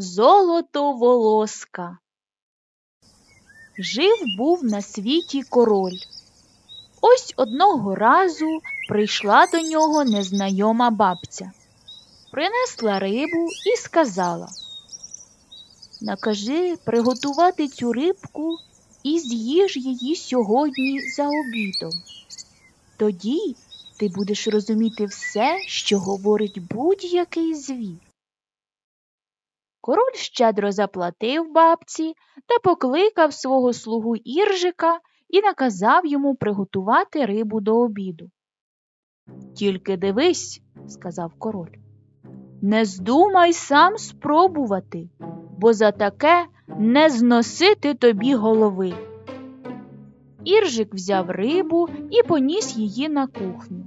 Золотоволоска. Жив був на світі король. Ось одного разу прийшла до нього незнайома бабця. Принесла рибу і сказала Накажи приготувати цю рибку і з'їж її сьогодні за обідом. Тоді ти будеш розуміти все, що говорить будь-який звір. Король щедро заплатив бабці та покликав свого слугу Іржика і наказав йому приготувати рибу до обіду. Тільки дивись, сказав король, не здумай сам спробувати, бо за таке не зносити тобі голови. Іржик взяв рибу і поніс її на кухню.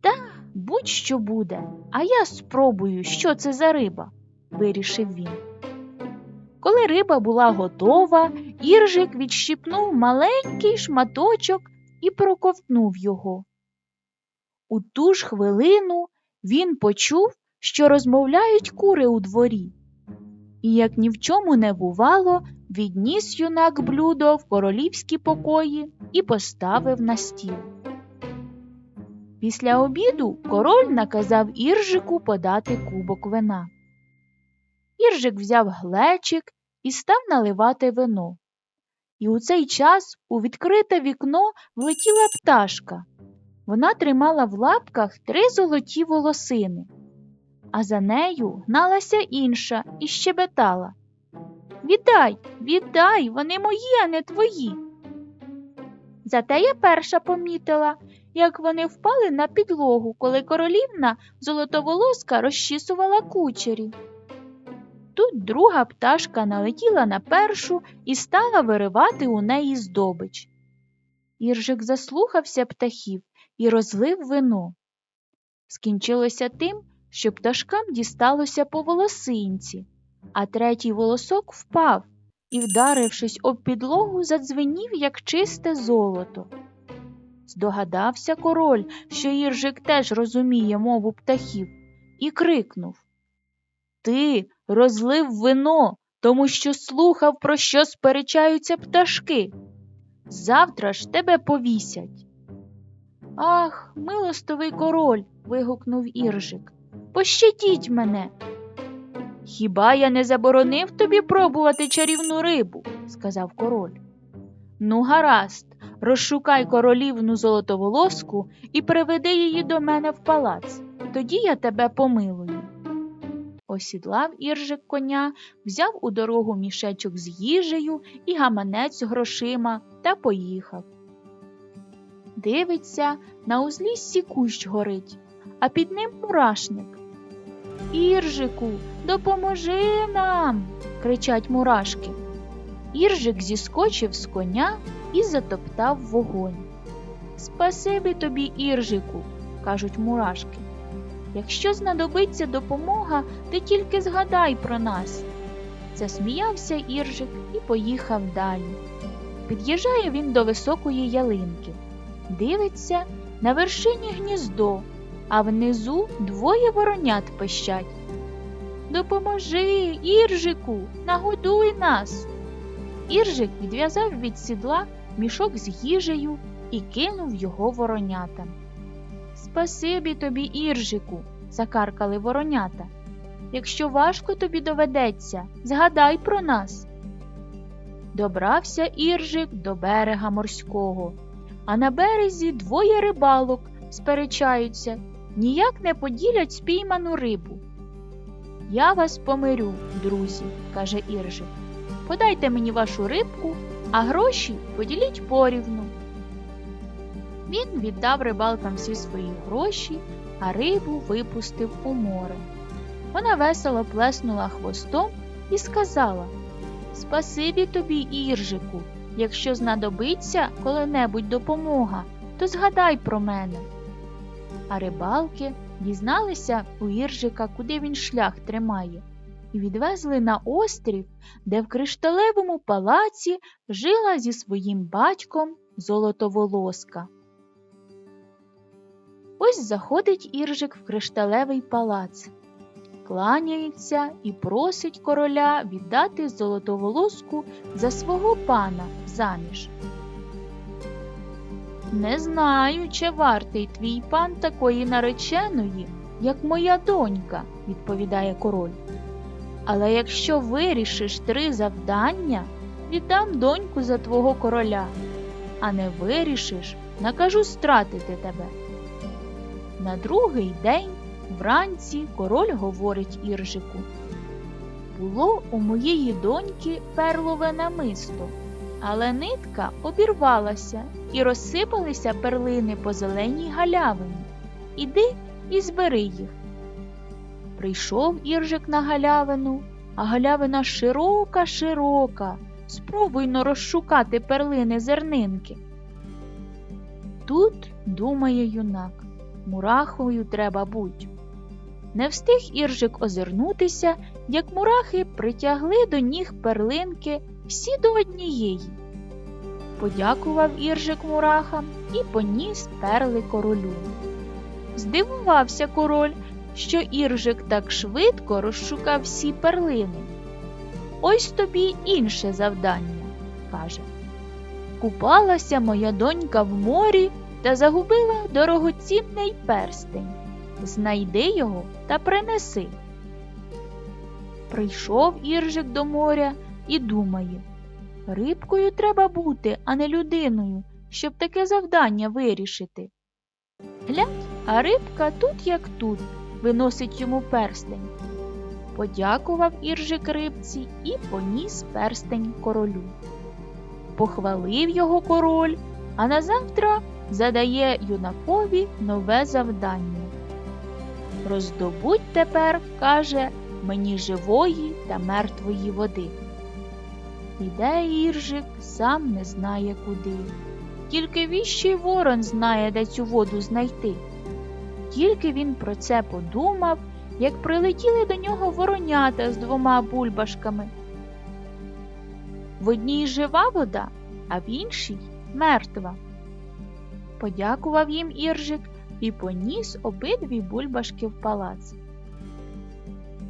Та будь-що буде, а я спробую, що це за риба, вирішив він. Коли риба була готова, Іржик відщипнув маленький шматочок і проковтнув його. У ту ж хвилину він почув, що розмовляють кури у дворі. І, як ні в чому не бувало, відніс юнак блюдо в королівські покої і поставив на стіл. Після обіду король наказав Іржику подати кубок вина. Іржик взяв глечик і став наливати вино. І у цей час у відкрите вікно влетіла пташка. Вона тримала в лапках три золоті волосини, а за нею гналася інша і щебетала. Віддай, віддай, вони мої, а не твої. Зате я перша помітила, як вони впали на підлогу, коли королівна золотоволоска розчісувала кучері. Тут друга пташка налетіла на першу і стала виривати у неї здобич. Іржик заслухався птахів і розлив вино. Скінчилося тим, що пташкам дісталося по волосинці, а третій волосок впав і, вдарившись об підлогу, задзвенів, як чисте золото. Здогадався король, що Іржик теж розуміє мову птахів, і крикнув Ти розлив вино, тому що слухав, про що сперечаються пташки. Завтра ж тебе повісять. Ах, милостивий король. вигукнув Іржик. Пощадіть мене. Хіба я не заборонив тобі пробувати чарівну рибу? сказав король. Ну, гаразд, розшукай королівну золотоволоску і приведи її до мене в палац. Тоді я тебе помилую. Осідлав Іржик коня, взяв у дорогу мішечок з їжею і гаманець з грошима та поїхав. Дивиться, на узліссі кущ горить, а під ним мурашник. Іржику, допоможи нам. кричать мурашки. Іржик зіскочив з коня і затоптав вогонь. Спасибі тобі, Іржику, кажуть мурашки. Якщо знадобиться допомога, ти тільки згадай про нас. Засміявся Іржик і поїхав далі. Під'їжджає він до високої ялинки. Дивиться на вершині гніздо, а внизу двоє воронят пищать. Допоможи, Іржику, нагодуй нас. Іржик відв'язав від сідла мішок з їжею і кинув його воронятам. Спасибі тобі, Іржику, закаркали воронята. Якщо важко тобі доведеться, згадай про нас. Добрався Іржик до берега морського, а на березі двоє рибалок сперечаються, ніяк не поділять спійману рибу. Я вас помирю, друзі, каже Іржик. Подайте мені вашу рибку, а гроші поділіть порівну. Він віддав рибалкам всі свої гроші, а рибу випустив у море. Вона весело плеснула хвостом і сказала Спасибі тобі, Іржику, якщо знадобиться коли-небудь допомога, то згадай про мене. А рибалки дізналися у Іржика, куди він шлях тримає, і відвезли на острів, де в кришталевому палаці жила зі своїм батьком золотоволоска. Ось заходить Іржик в кришталевий палац. кланяється і просить короля віддати золотоволоску за свого пана заміж. Не знаю, чи вартий твій пан такої нареченої, як моя донька, відповідає король. Але якщо вирішиш три завдання, віддам доньку за твого короля, а не вирішиш, накажу стратити тебе. На другий день вранці король говорить Іржику. Було у моєї доньки перлове намисто, але нитка обірвалася і розсипалися перлини по зеленій галявині. Іди і збери їх. Прийшов Іржик на галявину, а галявина широка, широка. Спробуй но розшукати перлини зернинки. Тут думає юнак, мурахою треба буть. Не встиг Іржик озирнутися, як мурахи притягли до ніг перлинки всі до однієї. Подякував Іржик мурахам і поніс перли королю. Здивувався король, що Іржик так швидко розшукав всі перлини. Ось тобі інше завдання, каже. Купалася моя донька в морі та загубила дорогоцінний перстень. Знайди його та принеси. Прийшов Іржик до моря і думає рибкою треба бути, а не людиною, щоб таке завдання вирішити. Глянь, а рибка тут, як тут, виносить йому перстень. Подякував Іржик рибці і поніс перстень королю. Похвалив його король, а назавтра задає юнакові нове завдання. Роздобудь тепер, каже, мені живої та мертвої води. Іде Іржик, сам не знає куди. Тільки віщий ворон знає, де цю воду знайти. Тільки він про це подумав, як прилетіли до нього воронята з двома бульбашками. В одній жива вода, а в іншій мертва. Подякував їм Іржик і поніс обидві бульбашки в палац.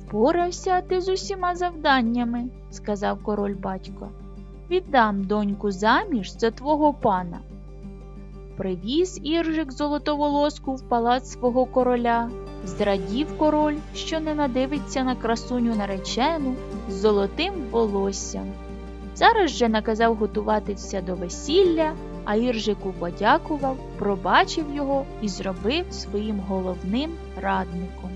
Впорався ти з усіма завданнями, сказав король батько. Віддам доньку заміж за твого пана. Привіз Іржик золотоволоску в палац свого короля, зрадів король, що не надивиться на красуню наречену з золотим волоссям. Зараз же наказав готуватися до весілля, а Іржику подякував, пробачив його і зробив своїм головним радником.